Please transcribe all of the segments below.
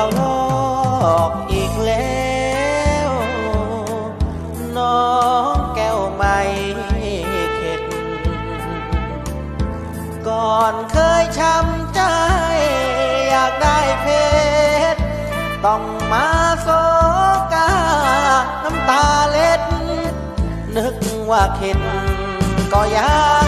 เขาลอกอีกแล้ว น้องแก้วไม่เข็ด ก่อนเคยช้ำใจ อยากได้เพชร ต้องมาโซกา น้ำตาเล็ด นึกว่าเข็ดก็ยัง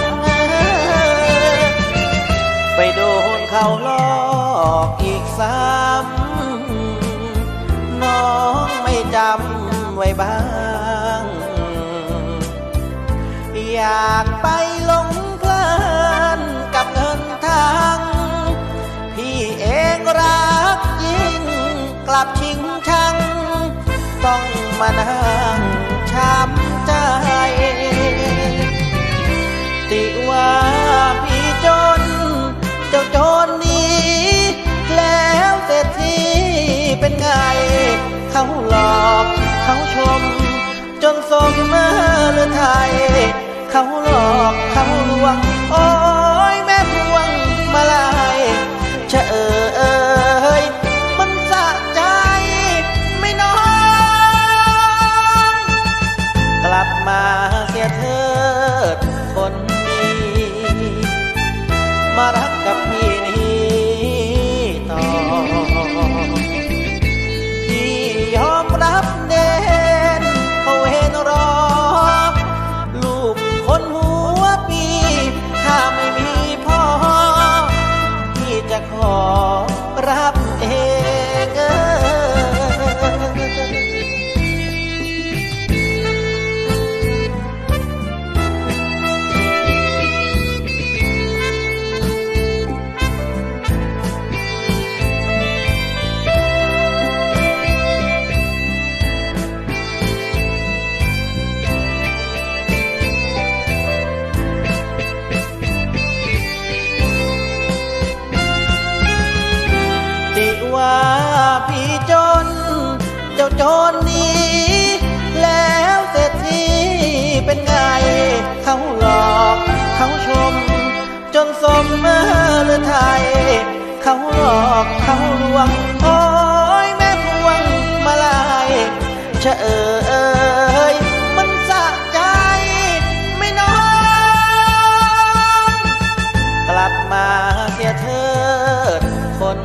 บ้าง อยากไปหลงเพลินกับเงินทาง พี่เองรักยิ่งกลับชิงชัง ต้องมานั่งช้ำใจ ติว่าพี่จน เจ้าจรหนี้แล้วเศรษฐีเป็นไงเขาหลอก ชม จนสมมาหรือไทย เขาหลอกเขาลวง โอ้ยแม่พวงมาลายเชะเอ่ยมันสะใจไม่น้องกลับมาเสียเถิดคนดี มารักกับ จ้าโจรนี้ แล้วเศรษฐีเป็นไง เขาหลอกเขาชม จนสมเมื่อหรือไทย เขาหลอกเขาลวงโอ้ยแม่พวงมาลายเชะเอ่ยมันสะใจไม่น้องกลับมาเสียเถิดคน